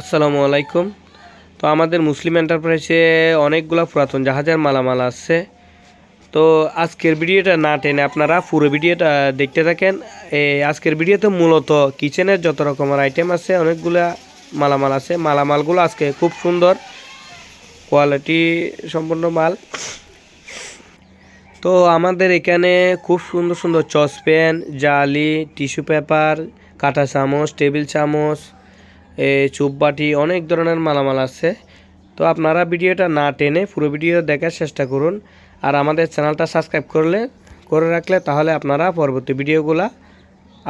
আসসালামু আলাইকুম। তো আমাদের মুসলিম এন্টারপ্রাইজে অনেকগুলো পুরাতন জাহাজের মালামাল আছে। তো আজকের ভিডিওটা না টেনে আপনারা পুরো ভিডিওটা দেখতে থাকেন। এই আজকের ভিডিওতে মূলত কিচেনের যত রকমের আইটেম আছে, অনেকগুলা মালামাল আছে। মালামালগুলো আজকে খুব সুন্দর কোয়ালিটি সম্পন্ন মাল। তো আমাদের এখানে খুব সুন্দর সুন্দর চসপ্যান জালি, টিস্যু পেপার, কাঁটা চামচ, টেবিল চামচ চুপবাটি, অনেক ধরনের মালামাল আছে। তো আপনারা ভিডিওটা না টেনে পুরো ভিডিও দেখার চেষ্টা করুন। আর আমাদের চ্যানেলটা সাবস্ক্রাইব করলে, করে রাখলে তাহলে আপনারা পরবর্তী ভিডিওগুলো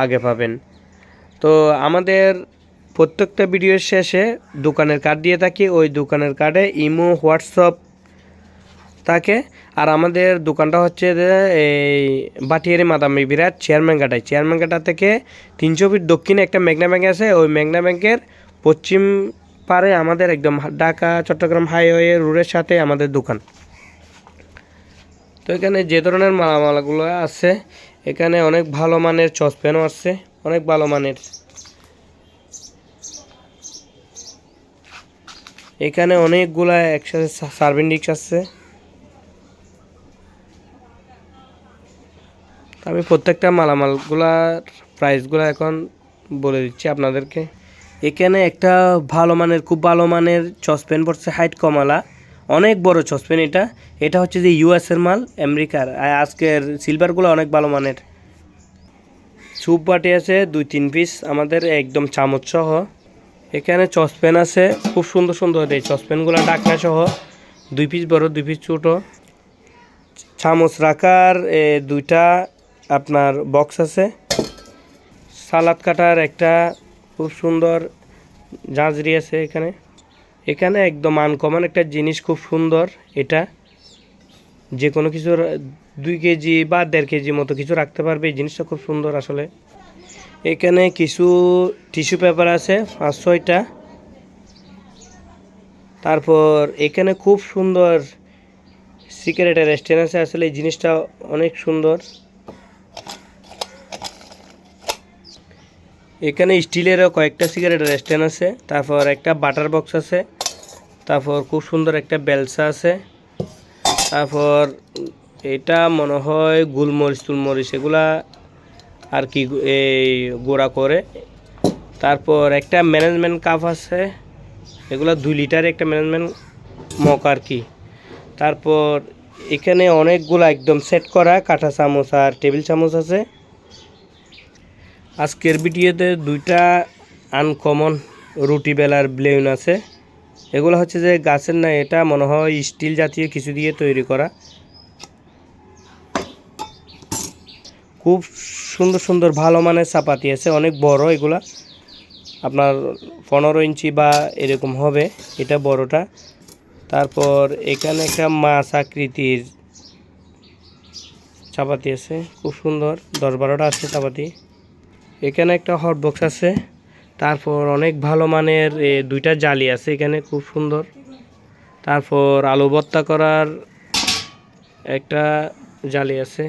আগে পাবেন। তো আমাদের প্রত্যেকটা ভিডিওর শেষে দোকানের কার্ড দিয়ে থাকি। ওই দোকানের কার্ডে ইমো, হোয়াটসঅ্যাপ থাকে। আর আমাদের দোকানটা হচ্ছে এই বাটিয়ারি মাদামি বিরাট চেয়ারম্যান ঘাটায়। চেয়ারম্যান ঘাটা থেকে তিনশো ফিট দক্ষিণে একটা মেঘনা ব্যাংক আছে। ওই মেঘনা ব্যাংকের পশ্চিম পারে আমাদের একদম ঢাকা, চট্টগ্রাম হাইওয়ে রোডের সাথে আমাদের দোকান। তো এখানে যে ধরনের মালামালগুলো আছে, এখানে অনেক ভালো মানের চসপ্যানও আছে, অনেক ভালো মানের। এখানে অনেকগুলা একসাথে সার্ভিং ডিস্ক আছে। আমি প্রত্যেকটা মালামালগুলার প্রাইসগুলো এখন বলে দিচ্ছি আপনাদেরকে। এখানে একটা ভালো মানের, খুব ভালো মানের চসপ্যান পড়ছে হাইট কমালা। অনেক বড় চসপ্যান এটা। এটা হচ্ছে যে ইউএসের মাল, আমেরিকার। আজকের সিলভারগুলো অনেক ভালো মানের। স্যুপ বাটি আছে, দুই তিন পিস আমাদের একদম চামচ সহ। এখানে চসপ্যান আছে, খুব সুন্দর সুন্দর এই চসপ্যানগুলো ডাকনা সহ। দুই পিস বড়, দুই পিস ছোটো। চামচ রাখার দুইটা আপনার বক্স আছে। সালাদ কাটার একটা খুব সুন্দর জাঁজরি আছে এখানে। এখানে একদম আনকমন একটা জিনিস খুব সুন্দর, এটা যে কোনো কিছুর দুই কেজি বা দেড় কেজি মতো কিছু রাখতে পারবে, এই জিনিসটা খুব সুন্দর আসলে। এখানে কিছু টিস্যু পেপার আছে, পাঁচ ছয়টা। তারপর এখানে খুব সুন্দর সিগারেটের স্ট্যান্ড আছে, আসলে এই জিনিসটা অনেক সুন্দর। এখানে স্টিলেরও কয়েকটা সিগারেটের স্ট্যান্ড আছে, তারপর একটা বাটার বক্স আছে, তারপর খুব সুন্দর একটা বেলসা আছে, তারপর এটা মনে হয় গুলমরিচ তুলমরিচ এগুলা আর কি এই গোড়া করে, তারপর একটা ম্যানেজমেন্ট কাপ আছে, এগুলা দুই লিটার একটা ম্যানেজমেন্ট মগ আর কি, তারপর এখানে অনেকগুলো একদম সেট করা কাঁটা চামচ আর টেবিল চামচ আছে। আজকের ভিডিওতে দুইটা আনকমন রুটি বেলার ব্লেউন আছে। এগুলো হচ্ছে যে গাছের না, এটা মনে হয় স্টিল জাতীয় কিছু দিয়ে তৈরি করা। খুব সুন্দর সুন্দর ভালো মানের চাপাতি আছে, অনেক বড় এগুলা। আপনার পনেরো ইঞ্চি বা এরকম হবে, এটা বড়টা। তারপর এখানে একটা মাছ আকৃতির চাপাতি আছে, খুব সুন্দর। দশ বারোটা আছে চাপাতি। এখানে একটা হট বক্স আছে। তারপর অনেক ভালো মানের দুইটা জালি আছে এখানে, খুব সুন্দর। তারপর আলু ভর্তা করার একটা জালি আছে।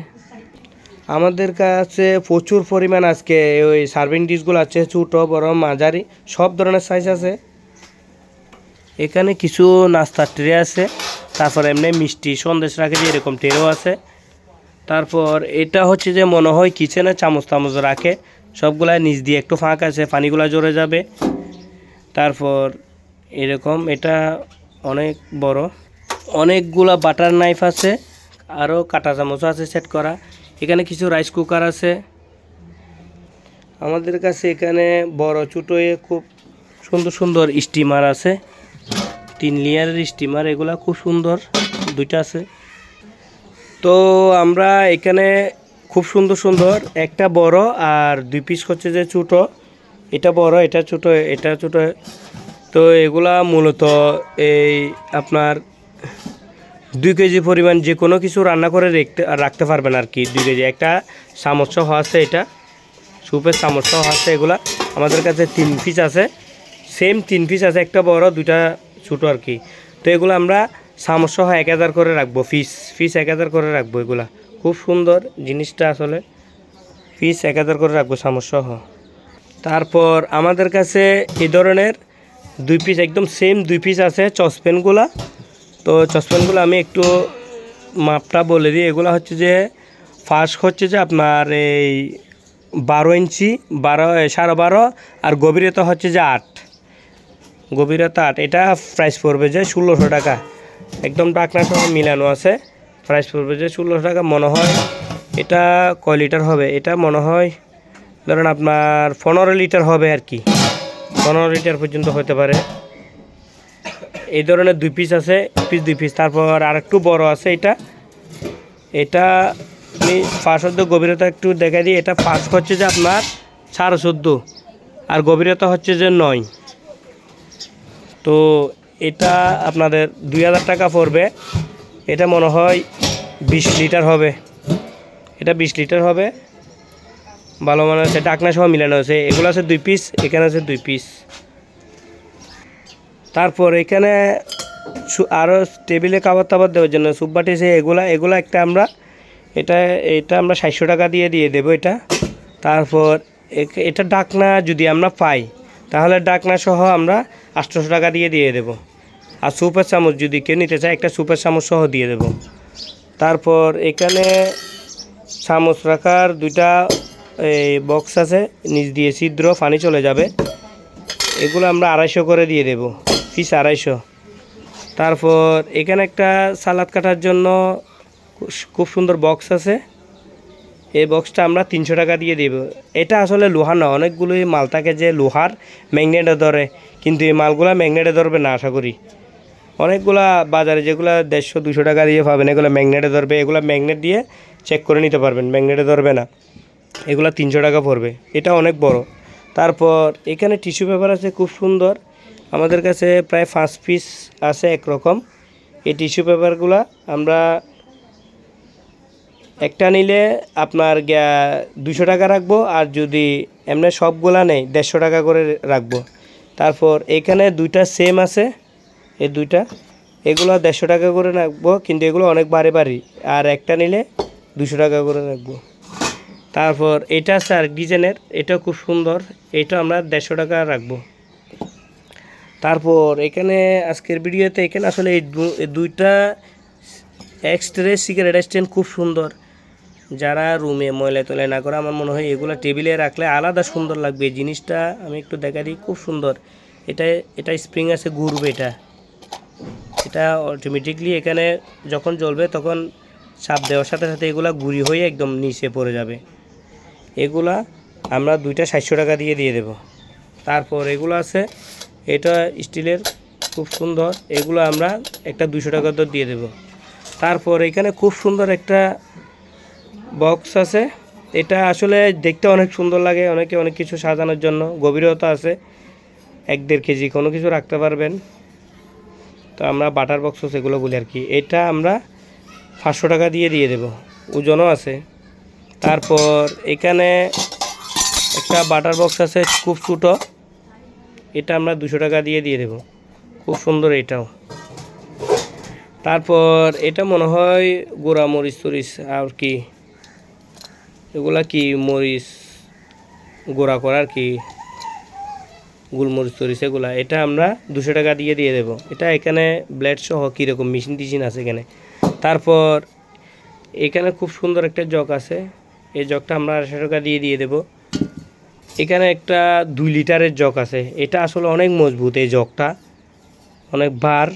আমাদের কাছে প্রচুর পরিমাণ আজকে ওই সার্ভিং ডিশগুলো আছে, ছোটো, বড়, মাঝারি, সব ধরনের সাইজ আছে। এখানে কিছু নাস্তার ট্রে আছে, তারপর এমনি মিষ্টি সন্দেশ রাখে যে এরকম ট্রেও আছে। তারপর এটা হচ্ছে যে মনে হয় কিচেনে চামচ টামচ রাখে। সবগুলা নিচ দিয়ে একটু ফাঁক আছে, পানিগুলা জড়ে যাবে। তারপর এরকম, এটা অনেক বড়। অনেকগুলা বাটার নাইফ আছে আরও কাটা চামচও আছে সেট করা। এখানে কিছু রাইস কুকার আছে। আমাদের কাছে এখানে বড় ছোটো খুব সুন্দর সুন্দর স্টিমার আছে। তিন লেয়ারের স্টিমার, এগুলা খুব সুন্দর, দুইটা আছে। তো আমরা এখানে খুব সুন্দর সুন্দর। একটা বড় আর দুই পিস হচ্ছে যে ছোটো। এটা বড়, এটা ছোট এটা ছোট। তো এগুলা মূলত এই আপনার দুই কেজি পরিমাণ যে কোনো কিছু রান্না করে রাখতে রাখতে পারবেন আর কি দুই কেজি। একটা চামচ আছে এটা। সুপের চামচ আছে এগুলা। আমাদের কাছে তিন পিস আছে। সেম তিন পিস আছে, একটা বড়, দুইটা ছোটো আর কি। তো এগুলো আমরা চামচ এক হাজার করে রাখব ফিস ফিস এক হাজার করে রাখব এগুলা। খুব সুন্দর জিনিসটা আসলে পিস এক হাজার করে রাখব সহ তারপর আমাদের কাছে এই ধরনের দুই পিস একদম সেম দুই পিস আছে চসপ্যানগুলা তো চসপ্যানগুলো আমি একটু মাপটা বলে দিই। এগুলো হচ্ছে যে ফার্স্ট হচ্ছে যে আপনার এই বারো ইঞ্চি, বারো সাড়ে বারো আর গভীরতা হচ্ছে যে আট। গভীরতা আট, এটা প্রাইস পড়বে যে ষোলোশো টাকা। একদম ডাকনা সহ মিলানো আছে। প্রাইস পড়বে যে ষোলোশো টাকা মনে হয় এটা কয় লিটার হবে? এটা মনে হয় ধরেন আপনার পনেরো লিটার হবে আর কি। পনেরো লিটার পর্যন্ত হতে পারে। এই ধরনের দুই পিস আছে পিস দুই পিস তারপর আর একটু বড় আছে এটা। এটা আমি হচ্ছে গভীরতা একটু দেখাই দিই। এটা ফার্স্ট হচ্ছে যে আপনার সাড়ে চোদ্দ আর গভীরতা হচ্ছে যে নয়। তো এটা আপনাদের দুই হাজার টাকা পড়বে। এটা মনে হয় বিশ লিটার হবে। এটা বিশ লিটার হবে। ভালো মানে আছে ডাকনা সহ মিলানো আছে এগুলো আছে দুই পিস এখানে আছে দুই পিস তারপর এখানে সু- আরও টেবিলে খাবার টাবার দেওয়ার জন্য সুপবাটি আছে, এগুলা এগুলা একটা আমরা, এটা এটা আমরা সাতশো টাকা দিয়ে দিয়ে দেবো এটা। তারপর এটা ডাকনা যদি আমরা পাই, তাহলে ডাকনা সহ আমরা আটশোশো টাকা দিয়ে দিয়ে দেবো। আর সুপার চামচ যদি কেউ নিতে চায়, একটা সুপার চামচ সহ দিয়ে দেবো। তারপর এখানে চামচ রাখার দুইটা এই বক্স আছে, নিচ দিয়ে ছিদ্র, পানি চলে যাবে। এগুলো আমরা আড়াইশো করে দিয়ে দেব, পিস আড়াইশো। তারপর এখানে একটা সালাদ কাটার জন্য খুব- সুন্দর বক্স আছে। এই বক্সটা আমরা তিনশো টাকা দিয়ে দেব। এটা আসলে লোহার না, অনেকগুলোই মাল থাকে যে লোহার ম্যাগনেটে ধরে। কিন্তু এই মালগুলো ম্যাগনেটে ধরবে না, আশা করি। অনেকগুলা বাজারে যেগুলো দেড়শো, দুশো টাকা দিয়ে পাবেন, এগুলো ম্যাগনেটে ধরবে, এগুলো ম্যাগনেট দিয়ে চেক করে নিতে পারবেন, ম্যাগনেটে ধরবে না। এগুলো তিনশো টাকা পড়বে, এটা অনেক বড়। তারপর এখানে টিস্যু পেপার আছে, খুব সুন্দর। আমাদের কাছে প্রায় পাঁচ পিস আছে একরকম। এই টিস্যু পেপারগুলো আমরা একটা নিলে আপনার দুশো টাকা রাখব, আর যদি এমনি সবগুলা নেই, দেড়শো টাকা করে রাখব। তারপর এখানে দুইটা সেম আছে। এই দুইটা। এগুলো দেড়শো টাকা করে রাখব, কিন্তু এগুলো অনেক বাড়ে বাড়ি। আর একটা নিলে দুশো টাকা করে রাখব। তারপর এটা আছে আর ডিজাইনের, এটাও খুব সুন্দর এটা আমরা দেড়শো টাকা রাখব। তারপর এখানে আজকের ভিডিওতে এখানে আসলে এই দুইটা এক্সট্রে সিগারেট স্ট্যান্ড খুব সুন্দর। যারা রুমে ময়লা তোলা না করে, আমার মনে হয় এগুলো টেবিলে রাখলে আলাদা সুন্দর লাগবে। জিনিসটা আমি একটু দেখা দিই, খুব সুন্দর। এটা এটা স্প্রিং আছে, ঘুরবে এটা। এটা অটোমেটিকলি এখানে যখন জ্বলবে তখন চাপ দেওয়ার সাথে সাথে এগুলা গুঁড়ি হয়ে একদম নিচে পড়ে যাবে। এগুলা আমরা দুইটা সাতশো টাকা দিয়ে দিয়ে দেব। তারপর এগুলো আছে, এটা স্টিলের খুব সুন্দর, এগুলো আমরা একটা দুশো টাকা তো দিয়ে দেব। তারপর এখানে খুব সুন্দর একটা বক্স আছে, এটা আসলে দেখতে অনেক সুন্দর লাগে, অনেকে অনেক কিছু সাজানোর জন্য, গভীরতা আছে, এক দেড় কেজি কোনো কিছু রাখতে পারবেন। তো আমরা বাটার বক্স সেগুলো বলি আর কি। এটা আমরা পাঁচশো টাকা দিয়ে দিয়ে দেব। ওজনও আছে। তারপর এখানে একটা বাটার বক্স আছে খুব ছোটো। এটা আমরা দুশো টাকা দিয়ে দিয়ে দেব। খুব সুন্দর এটাও। তারপর এটা মনে হয় গোড়া মরিচ টরিচ আর কি। এগুলা কি মরিচ গোড়া করার কি। গোলমরিচ তরিচ এগুলা এটা আমরা দুশো টাকা দিয়ে দিয়ে দেবো। এটা এখানে ব্লেড সহ কীরকম মেশিন টিশিন আছে এখানে। তারপর এখানে খুব সুন্দর একটা জগ আছে। এই জগটা আমরা আড়াইশো টাকা দিয়ে দিয়ে দেবো। এখানে একটা দুই লিটারের জগ আছে। এটা আসলে অনেক মজবুত এই জগটা। অনেক বার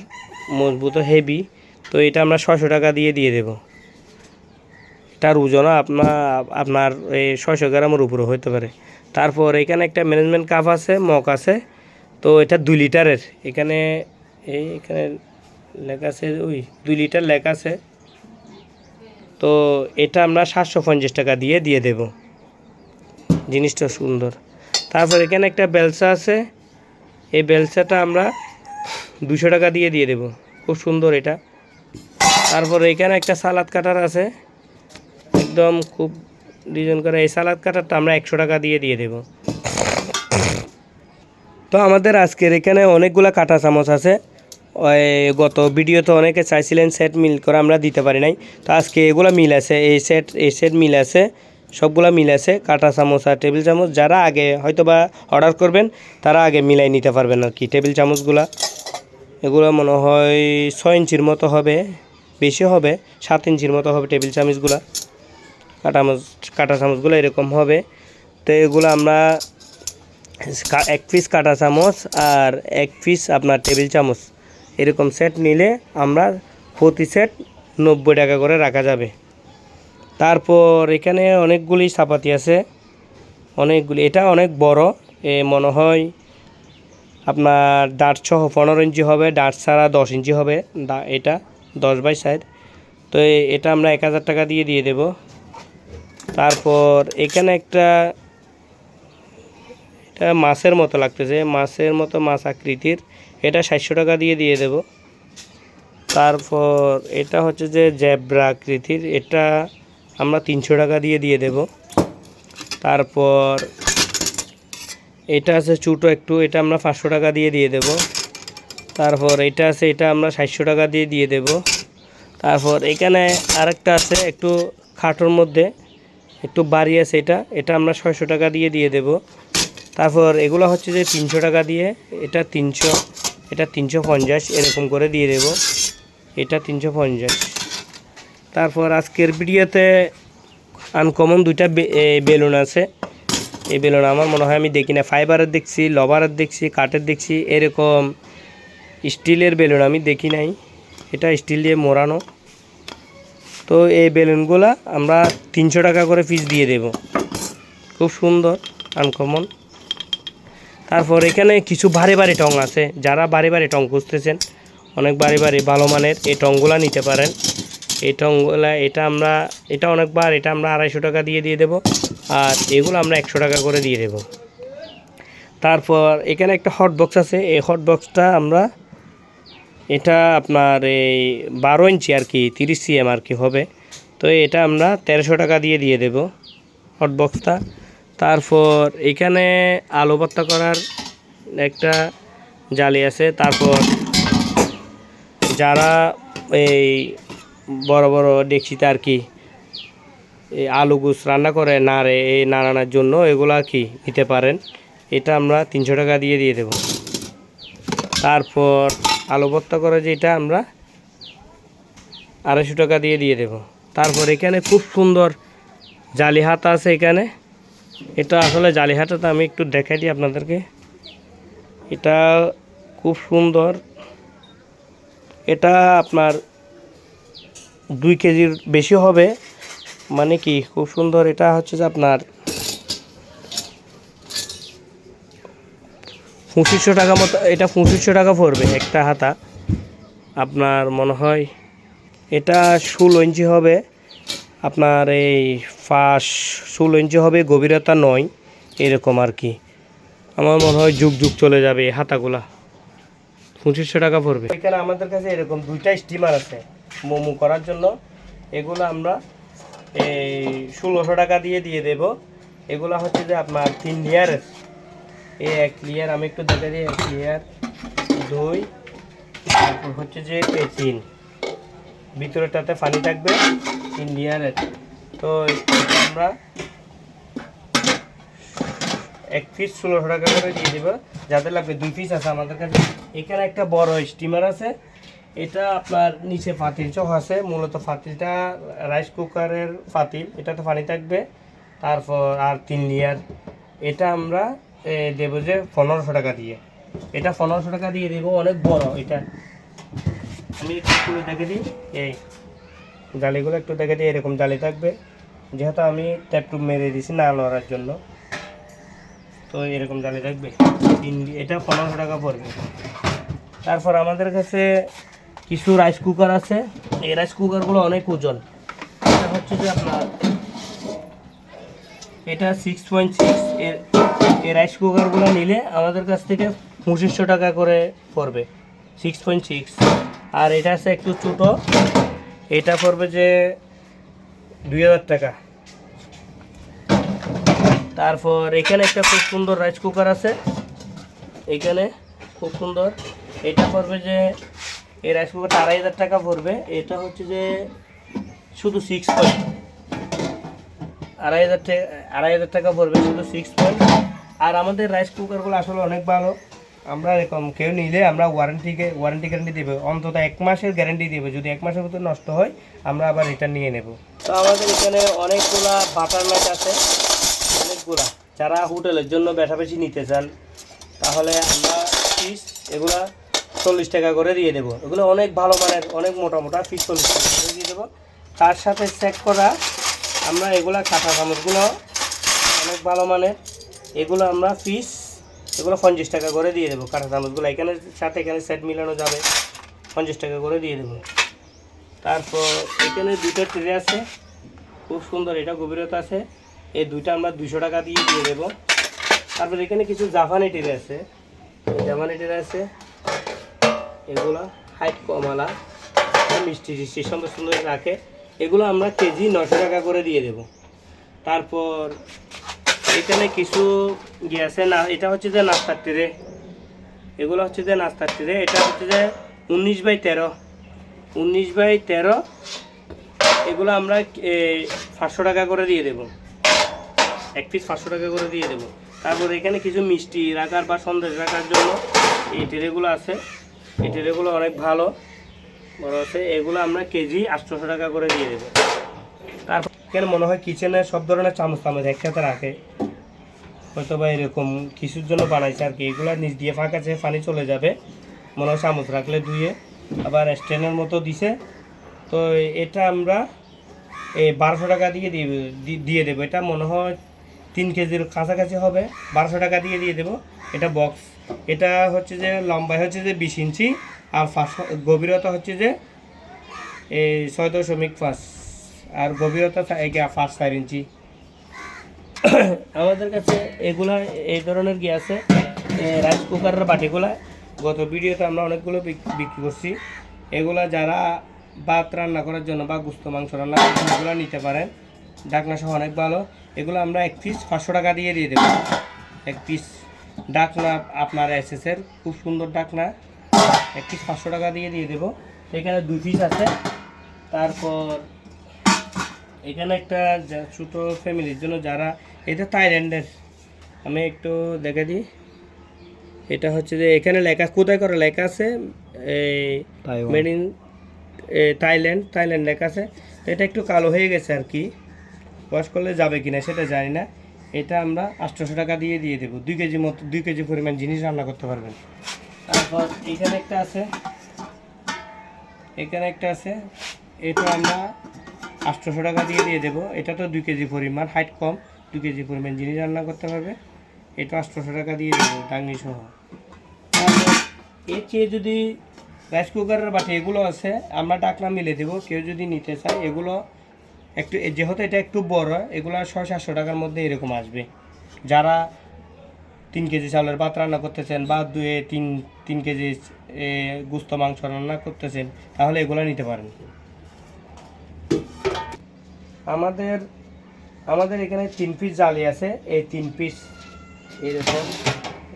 মজবুত হেভি তো এটা আমরা ছশো টাকা দিয়ে দিয়ে দেবো। তার ওজনও আপনার আপনার এই ছয়শো গ্রামের উপরে হতে পারে। তারপর এখানে একটা ম্যানেজমেন্ট কাপ আছে মগ আছে। তো এটা দুই লিটারের। এখানে এই এখানে লেখা আছে, ওই দুই লিটার লেখা আছে। তো এটা আমরা সাতশো পঞ্চাশ টাকা দিয়ে দিয়ে দেব। জিনিসটা সুন্দর। তারপর এখানে একটা বেলসা আছে। এই বেলসাটা আমরা দুশো টাকা দিয়ে দিয়ে দেব। খুব সুন্দর এটা। তারপর এখানে একটা সালাদ কাটার আছে। একদম খুব ডিজাইন করে এই সালাদ কাটারটা আমরা একশো টাকা দিয়ে দিয়ে দেব। তো আমাদের আজকের এখানে অনেকগুলো কাটা চামচ আছে। গত ভিডিওতে অনেকে চাইছিলেন সেট মিল করে আমরা দিতে পারি নাই। তো আজকে এগুলো মিল আছে, এই সেট এই সেট মিল আছে, সবগুলো মিল আছে, কাঁটা চামচ আর টেবিল চামচ। যারা আগে হয়তো বা অর্ডার করবেন, তারা আগে মিলাই নিতে পারবেন আর কি টেবিল চামচগুলা। এগুলো মনে হয় ছয় ইঞ্চির মতো হবে, বেশি হবে, সাত ইঞ্চির মতো হবে টেবিল চামচগুলা। কাটা চামচ কাটা চামচগুলো এরকম হবে। তো এগুলো আমরা এক পিস কাটা চামচ আর এক পিস আপনার টেবিল চামচ এরকম সেট নিলে আমরা প্রতি সেট নব্বই টাকা করে রাখা যাবে। তারপর এখানে অনেকগুলি চাপাতি আছে। অনেকগুলি, এটা অনেক বড়। এ মনে হয় আপনার ডাট সহ পনেরো ইঞ্চি হবে ডাট ছাড়া দশ ইঞ্চি হবে। এটা দশ বাই সাইড তো এটা আমরা এক হাজার টাকা দিয়ে দিয়ে দেব। তারপর এখানে একটা, এটা মাছের মতো লাগতেছে। মাছের মতো মাছ আকৃতির। এটা সাতশো টাকা দিয়ে দিয়ে দেব। তারপর এটা হচ্ছে যে জ্যাব্রা আকৃতির। এটা আমরা তিনশো টাকা দিয়ে দিয়ে দেব। তারপর এটা আছে ছোটো একটু, এটা আমরা পাঁচশো টাকা দিয়ে দিয়ে দেব। তারপর এটা আছে, এটা আমরা সাতশো টাকা দিয়ে দিয়ে দেব। তারপর এখানে আরেকটা আছে একটু খাটোর মধ্যে। একটু বাড়ি আছে এটা। এটা আমরা ছয়শো টাকা দিয়ে দিয়ে দেব। তারপর এগুলো হচ্ছে যে তিনশো টাকা দিয়ে, এটা তিনশো এটা তিনশো পঞ্চাশ এরকম করে দিয়ে দেব। এটা তিনশো পঞ্চাশ। তারপর আজকের ভিডিওতে আনকমন দুইটা বেলুন আছে। এই বেলুন আমার মনে হয় আমি দেখি না। ফাইবারের দেখছি লবারের দেখছি, কাঠের দেখছি, এরকম স্টিলের বেলুন আমি দেখি নাই। এটা স্টিল দিয়ে মোড়ানো। তো এই বেলুনগুলা আমরা তিনশো টাকা করে পিস দিয়ে দেব। খুব সুন্দর আনকমন তারপর এখানে কিছু ভারী ভারী টং আছে। যারা ভারী ভারী টং খুঁজতেছেন, অনেক ভারী ভারী ভালো মানের এই টংগুলা নিতে পারেন। এই টংগুলা, এটা আমরা, এটা অনেকবার, এটা আমরা আড়াইশো টাকা দিয়ে দিয়ে দেবো আর এগুলো আমরা একশো টাকা করে দিয়ে দেবো। তারপর এখানে একটা হট বক্স আছে। এই হট বক্সটা আমরা এটা আপনার এই বারো ইঞ্চি আর কি, তিরিশ সিএম আর কি হবে। তো এটা আমরা তেরোশো টাকা দিয়ে দিয়ে দেব হট বক্সটা তারপর এখানে আলু ভর্তা করার একটা জালি আছে। তারপর যারা এই বড় বড় ডেকচিতে আর কি এই আলু গুছ রান্না করে নাড়ে, এই নাড়ানোর জন্য এগুলো আর কি নিতে পারেন। এটা আমরা তিনশো টাকা দিয়ে দিয়ে দেব। তারপর আলু ভর্তা করে যেটা আমরা আড়াইশো টাকা দিয়ে দিয়ে দেব। তারপর এখানে খুব সুন্দর জালি হাতা আছে এখানে। এটা আসলে জালি হাতাটা আমি একটু দেখাই দিই আপনাদেরকে। এটা খুব সুন্দর। এটা আপনার দুই কেজির বেশি হবে। মানে কি? খুব সুন্দর। এটা হচ্ছে যে আপনার পঁচিশশো টাকা মতো, এটা পঁচিশশো টাকা পড়বে একটা হাতা। আপনার মনে হয় এটা ষোলো ইঞ্চি হবে, আপনার এই ফাঁস ষোলো ইঞ্চি হবে, গভীরতা নয়, এরকম আর কি। আমার মনে হয় যুগ যুগ চলে যাবে এই হাতাগুলা। পঁচিশশো টাকা পড়বে। এখানে আমাদের কাছে এরকম দুইটা স্টিমার আছে, মোমো করার জন্য। এগুলো আমরা এই ষোলোশো টাকা দিয়ে দিয়ে দেব। এগুলো হচ্ছে যে আপনার তিন লেয়ারের এই এক লেয়ার আমি একটু দেখে দিই এক লেয়ার দুই তারপর হচ্ছে যে এই তিন। ভিতরেটাতে পানি থাকবে তিন লেয়ারের তো আমরা এক পিস ষোলোশো টাকা করে দিয়ে দেবো যাদের লাগবে দুই পিস আছে আমাদের কাছে। এখানে একটা বড় স্টিমার আছে এটা আপনার নিচে ফাতিল চোখ আছে মূলত ফাতিলটা রাইস কুকারের ফাতিল এটাতে পানি থাকবে। তারপর আর তিন লেয়ার এটা আমরা এ, দেবো যে পনেরোশো টাকা দিয়ে। এটা পনেরোশো টাকা দিয়ে দেবো, অনেক বড় এটা। আমি একটু দেখে দিই। এই জালিগুলো একটু দেখে দিই, এরকম জালি থাকবে। যেহেতু আমি ট্যাপটু মেরে দিয়েছি না লড়ার জন্য। তো এরকম জালি থাকবে। তিন এটা পনেরোশো টাকা পড়বে। তারপর আমাদের কাছে কিছু রাইস কুকার আছে। এই রাইস কুকারগুলো অনেক ওজন। এটা হচ্ছে যে আপনার এটা সিক্স পয়েন্ট সিক্স এর এই রাইস কুকারগুলো নিলে আমাদের কাছ থেকে পঁচিশশো টাকা করে পড়বে সিক্স পয়েন্ট সিক্স আর এটা আছে একটু ছোটো, এটা পড়বে যে দুই হাজার টাকা। তারপর এখানে একটা খুব সুন্দর রাইস কুকার আছে, এখানে খুব সুন্দর। এটা পড়বে যে, এই রাইস কুকারটা আড়াই হাজার টাকা পড়বে, এটা হচ্ছে যে শুধু সিক্স পয়েন্ট আড়াই হাজার টাকা আড়াই হাজার টাকা পড়বে, শুধু সিক্স পয়েন্ট আর আমাদের রাইস কুকারগুলো আসলে অনেক ভালো। আমরা এরকম কেউ নিলে আমরা ওয়ারেন্টিকে ওয়ারেন্টি গ্যারান্টি দেবো। অন্তত এক মাসের গ্যারান্টি দেবো। যদি এক মাসের ভিতরে নষ্ট হয়, আমরা আবার রিটার্ন নিয়ে নেব। তো আমাদের এখানে অনেকগুলা বাটার নাট আছে। অনেকগুলা। যারা হোটেলের জন্য বেশা বেশি নিতে চান, তাহলে আমরা পিস এগুলা চল্লিশ টাকা করে দিয়ে দেবো। এগুলো অনেক ভালো মানের, অনেক মোটা মোটা পিস চল্লিশ টাকা করে দিয়ে দেবো। তার সাথে চেক করা আমরা এগুলা কাঁচা চামচগুলো অনেক ভালো মানের। এগুলো আমরা পিস, এগুলো পঞ্চাশ টাকা করে দিয়ে দেবো। কাঁচা চামচগুলো এখানে সাথে এখানে সেট মিলানো যাবে। পঞ্চাশ টাকা করে দিয়ে দেবো। তারপর এখানে দুটো ট্রে আছে। খুব সুন্দর, এটা গভীরতা আছে। এই দুইটা আমরা দুশো টাকা দিয়ে দিয়ে দেবো। তারপর এখানে কিছু জাপানি ট্রে আছে। জাপানি ট্রে আছে। এগুলো হাইট কমালা। মিষ্টি টিষ্টি সুন্দর সুন্দর রাখে। এগুলো আমরা কেজি নশো টাকা করে দিয়ে দেব। তারপর এখানে কিছু আছে না, এটা হচ্ছে যে নাস্তার ট্রে এগুলো হচ্ছে যে নাস্তার ট্রে এটা হচ্ছে যে উনিশ বাই তেরো। উনিশ বাই তেরো, এগুলো আমরা পাঁচশো টাকা করে দিয়ে দেবো। এক পিস পাঁচশো টাকা করে দিয়ে দেবো। তারপর এখানে কিছু মিষ্টি রাখার বা সন্দেশ রাখার জন্য এই ট্রেগুলো আছে। এই ট্রেগুলো অনেক ভালো। বড় আছে এগুলো আমরা কেজি আটশোশো টাকা করে দিয়ে দেবো। তারপর এখানে মনে হয় কিচেনে সব ধরনের চামচ চামচ একসাথে রাখে? হয়তো বা এরকম কিছুর জন্য বানাইছে আর কি। এগুলো নিচ দিয়ে ফাঁকা আছে পানি চলে যাবে, মনে হয় চামচ রাখলে ধুয়ে আবার স্ট্যান্ডের মতো দিছে। তো এটা আমরা এই বারোশো টাকা দিয়ে দিয়ে দেবো। এটা মনে হয় তিন কেজির কাছাকাছি হবে। বারোশো টাকা দিয়ে দিয়ে দেবো। এটা বক্স এটা হচ্ছে যে লম্বায় হচ্ছে যে বিশ ইঞ্চি। আর গভীরতা হচ্ছে যে এই ছয় দশমিক পাঁচ। আর গভীরতা পাঁচ চার ইঞ্চি। আমাদের কাছে এগুলা, এই ধরনের কি আছে? রাইস কুকারের বাটিগুলা। গত ভিডিওতে আমরা অনেকগুলো বিক- বিক্রি করছি। এগুলা যারা ভাত রান্না করার জন্য বা গুস্ত, মাংস রান্না করার জন্য এগুলো নিতে পারেন। ডাকনা সহ অনেক ভালো। এগুলো আমরা এক পিস পাঁচশো টাকা দিয়ে দিয়ে দেবো। এক পিস। ডাকনা আপনার এসএসের খুব সুন্দর ডাকনা। এক পিস পাঁচশো টাকা দিয়ে দিয়ে দেবো। এখানে দুই পিস আছে। তারপর এখানে একটা ছোটো ফ্যামিলির জন্য যারা এটা থাইল্যান্ডের। আমি একটু দেখে দিই। এটা হচ্ছে যে এখানে লেখা কোথায় করে লেখা আছে? এই মেড ইন থাইল্যান্ড থাইল্যান্ড লেখা আছে। তো এটা একটু কালো হয়ে গেছে আর কি। ওয়াশ করলে যাবে কিনা সেটা জানি না। এটা আমরা আটশোশো টাকা দিয়ে দিয়ে দেবো। দুই কেজি মতো দুই কেজি পরিমাণ জিনিস রান্না করতে পারবেন। তারপর এখানে একটা আছে। এখানে একটা আছে। এটা আমরা আটশোশো টাকা দিয়ে দিয়ে দেবো। এটা তো দুই কেজি পরিমাণ হাইট কম, দুই কেজি পরিমাণ জিনিস রান্না করতে পারবে। এটা আটশোশো টাকা দিয়ে দেবো, ডাঙ্গি সহ। এর চেয়ে যদি রাইস কুকারের বাটি এগুলো আছে, আমরা ডাকনা মিলে দেবো। কেউ যদি নিতে চায়, এগুলো একটু, যেহেতু এটা একটু বড়, এগুলো ছয় সাতশো টাকার মধ্যে এরকম আসবে। যারা তিন কেজি চাউলের ভাত রান্না করতেছেন বা দুয়ে তিন তিন কেজি গুস্ত মাংস রান্না করতেছেন, তাহলে এগুলো নিতে পারেন। আমাদের আমাদের এখানে তিন পিস জালি আছে, এই তিন পিস এরকম,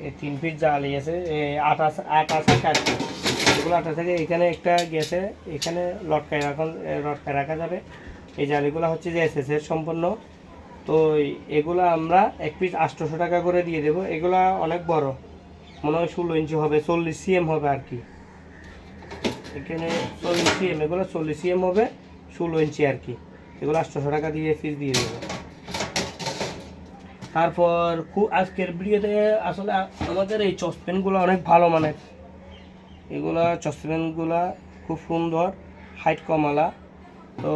এই তিন পিস জালি আছে এই আটা আছে- আট পিস এগুলো আটা থেকে এখানে একটা গেছে, এখানে লটকায় রাখা লটকায় রাখা যাবে। এই জালিগুলো হচ্ছে যে এস এর সম্পন্ন তো এগুলো আমরা এক পিস আটশোশো টাকা করে দিয়ে দেবো। এগুলা অনেক বড়। মনে হয় ষোলো ইঞ্চি হবে, চল্লিশ সিএম হবে আর কি। এখানে চল্লিশ সিএম, এগুলো চল্লিশ সিএম হবে, ষোলো ইঞ্চি আর কি। এগুলো আটশোশো টাকা দিয়ে পিস দিয়ে দেবো। তারপর খুব আজকের ভিডিওতে আসলে আমাদের এই চসপেনগুলো অনেক ভালো মানের। এগুলা চসপেনগুলা খুব সুন্দর হাইট কমালা তো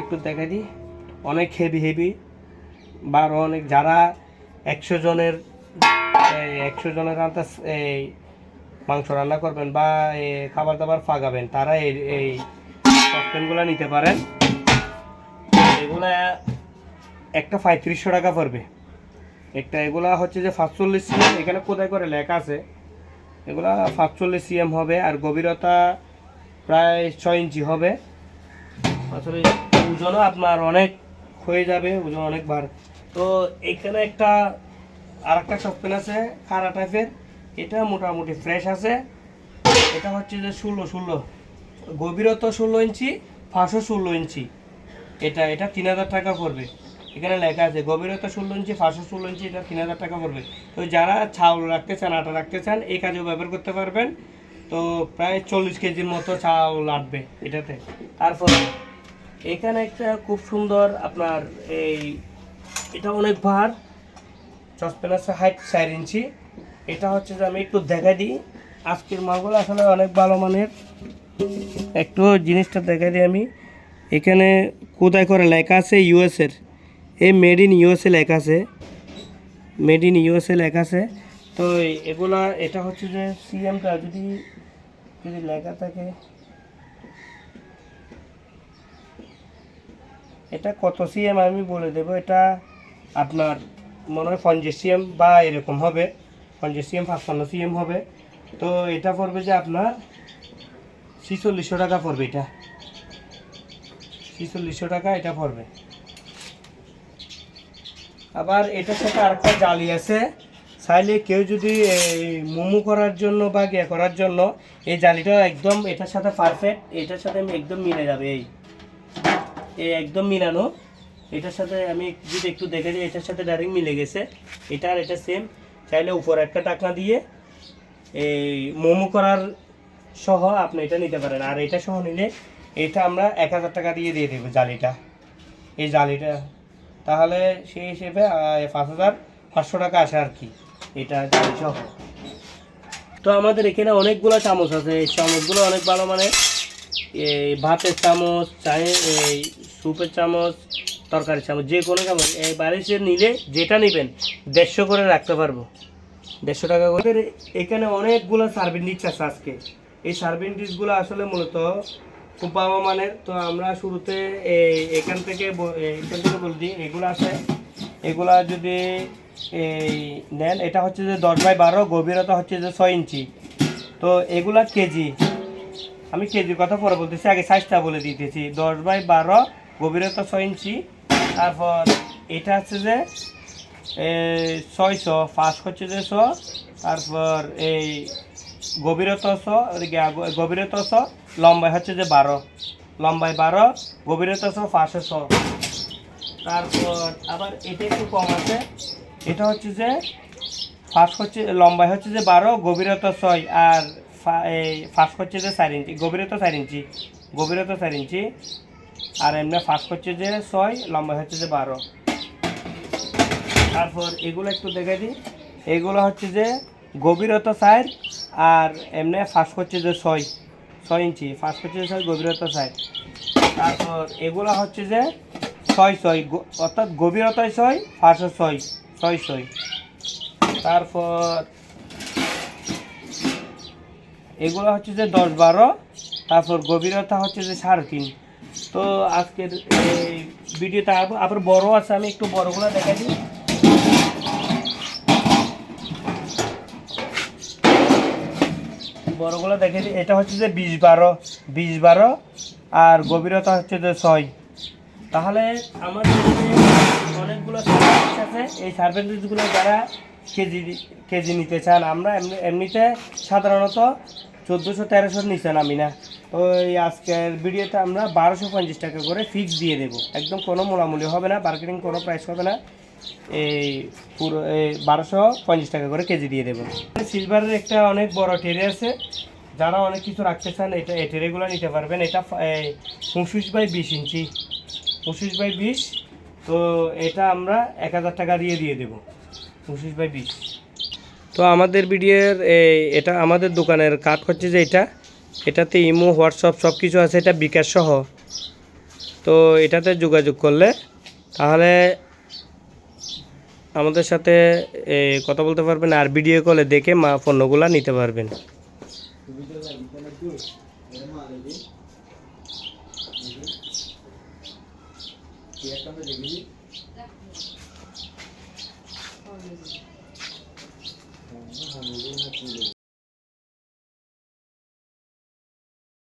একটু দেখে দিই। অনেক হেভি হেভি বা অনেক যারা একশো জনের একশো জনের রান্না এই মাংস রান্না করবেন বা খাবার দাবার ফাগাবেন, তারা এই এই সসপ্যানগুলো নিতে পারেন। এগুলা একটা পঁয়ত্রিশশো টাকা পড়বে। একটা এগুলা হচ্ছে যে সাতচল্লিশ সিএম এখানে কোথায় করে লেখা আছে। এগুলা সাতচল্লিশ সিএম হবে আর গভীরতা প্রায় ছয় ইঞ্চি হবে। আসলে ওজনও আপনার অনেক হয়ে যাবে ওজন অনেক বার তো এখানে একটা আর একটা সসপ্যান আছে খারা টাইপের এটা মোটামুটি ফ্রেশ আছে। এটা হচ্ছে যে ষোলো ষোলো। গভীরতা ষোলো ইঞ্চি, ফাঁসও ষোলো ইঞ্চি। এটা এটা তিন হাজার টাকা পড়বে। এখানে লেখা আছে গভীরতা ষোলো ইঞ্চি ফাঁসশো ষোলো ইঞ্চি, এটা তিন হাজার টাকা পড়বে। তো যারা চাউল রাখতে চান, আটা রাখতে চান, এই কাজেও ব্যবহার করতে পারবেন। তো প্রায় চল্লিশ কেজির মতো চাউল আটবে এটাতে। তারপর এখানে একটা খুব সুন্দর আপনার এই, এটা অনেক ভার সসপ্যান আছে হাইট চার ইঞ্চি। এটা হচ্ছে যে আমি একটু দেখা দিই। আজকের মালগুলো আসলে অনেক ভালো মানের। একটু জিনিসটা দেখা দিই আমি। এখানে কোথায় করে লেখা আছে ইউএসের এই মেড ইন ইউএসএ লেখা আছে। মেড ইন ইউএসএ লেখা আছে। তো এগুলা, এটা হচ্ছে যে সিএমটা যদি যদি লেখা থাকে। এটা কত সিএম আমি বলে দেব, এটা আপনার মনে হয় পঞ্চাশ সিএম বা এরকম হবে, পঞ্চাশ সিএম পাঁচপান্ন সিএম হবে। তো এটা পড়বে যে আপনার ছিচল্লিশশো টাকা পড়বে এটা। ছিচল্লিশশো টাকা এটা পড়বে। আবার এটার সাথে আরেকটা জালি আছে। চাইলে কেউ যদি মোমো করার জন্য বা ইয়ে করার জন্য এই জালিটা একদম এটার সাথে পারফেক্ট এটার সাথে একদম মিলে যাবে এই। একদম মিলানো। এটার সাথে আমি যদি একটু দেখে দিই এটার সাথে ডাইরেক্ট মিলে গেছে। এটা আর এটা সেম চাইলে উপর একটা টাকনা দিয়ে এই মোমো করার সহ আপনি এটা নিতে পারেন। আর এটা সহ নিলে এটা আমরা এক হাজার টাকা দিয়ে দিয়ে দেবো জালিটা। এই জালিটা। তাহলে সেই হিসেবে পাঁচ হাজার পাঁচশো টাকা আসে আর কি, এটা জালি সহ। তো আমাদের এখানে অনেকগুলো চামচ আছে। এই চামচগুলো অনেক ভালো মানে ভাতের চামচ চায়ে এই স্যুপের চামচ তরকারি চামচ, যে কোনো চামচ, এই বাড়িতে নিলে যেটা নেবেন, দেড়শো করে রাখতে পারব। দেড়শো টাকা করে। এখানে অনেকগুলো সার্ভিং ডিশ আছে আজকে। এই সার্ভিং ডিশগুলো আসলে মূলত খুব ভালো মানের। তো আমরা শুরুতে এখান থেকে এখান থেকে বলে দিই, এগুলো আছে। এগুলা যদি এই নেন, এটা হচ্ছে যে দশ বাই বারো, গভীরতা হচ্ছে যে ছয় ইঞ্চি। তো এগুলা কেজি। আমি কেজির কথা পরে বলতেছি, আগে সাইজটা বলে দিতেছি। দশ বাই বারো, গভীরতা ছয় ইঞ্চি। তারপর এটা হচ্ছে যে ছয়শো, ফাঁস হচ্ছে যে ছ। তারপর এই গভীরতা ছ গভীরতা ছ লম্বাই হচ্ছে যে বারো। লম্বাই বারো, গভীরতা ছ, ফাঁসে ছ। তারপর আবার এটা একটু কম আছে। এটা হচ্ছে যে ফার্স্ট হচ্ছে লম্বাই হচ্ছে যে বারো, গভীরতা ছয়। আর ফার্স্ট হচ্ছে যে চার ইঞ্চি গভীরতা চার ইঞ্চি গভীরতা চার ইঞ্চি, আর এমনি ফার্স্ট হচ্ছে যে ছয়, লম্বা হচ্ছে যে বারো। তারপর এগুলো একটু দেখে দিই। এগুলো হচ্ছে যে গভীরতা চার, আর এমনি ফার্স্ট হচ্ছে যে ছয় ছয় ইঞ্চি ফার্স্ট হচ্ছে যে ছয় গভীরতা চার। তারপর এগুলো হচ্ছে যে ছয় ছয় অর্থাৎ গভীরতায় ছয় ফার্স্ট ছয় ছয় ছয়। তারপর এগুলো হচ্ছে যে দশ বারো, তারপর গভীরতা হচ্ছে যে সাড়ে তিন। তো আজকের এই ভিডিওটা আবার বড় আছে, আমি একটু বড়গুলো দেখা দিই। বড়গুলো দেখে দিই। এটা হচ্ছে যে বিশ বারো বিশ বারো, আর গভীরতা হচ্ছে যে ছয়। তাহলে এখানে অনেকগুলো আছে। এই সার্ভিসগুলো যারা কেজি কেজি নিতে চান, আমরা এমনি এমনিতে সাধারণত চোদ্দোশো তেরোশোর নিচে নামি না। এই আজকের ভিডিওতে আমরা বারোশো পঞ্চাশ টাকা করে ফিক্স দিয়ে দেবো। একদম কোনো মোলামুলি হবে না মার্কেটিং কোনো প্রাইস হবে না। এই পুরো, এই বারোশো পঞ্চাশ টাকা করে কেজি দিয়ে দেবো। সিলভারের একটা অনেক বড় টেরে আছে। যারা অনেক কিছু রাখতে চান, এটা, এই টেরেগুলো নিতে পারবেন। এটা পঁচিশ বাই বিশ ইঞ্চি। পঁচিশ বাই বিশ, তো এটা আমরা এক হাজার টাকা দিয়ে দিয়ে দেবো। পঁচিশ বাই বিশ। তো আমাদের ভিডিওর এটা আমাদের দোকানের কাঠ হচ্ছে যে এটা। এটাতে ইমো, হোয়াটসঅ্যাপ সব কিছু আছে, এটা বিকাশ সহ। তো এটাতে যোগাযোগ করলে তাহলে আমাদের সাথে কথা বলতে পারবেন আর ভিডিও কলে দেখে মা পণ্যগুলো নিতে পারবেন।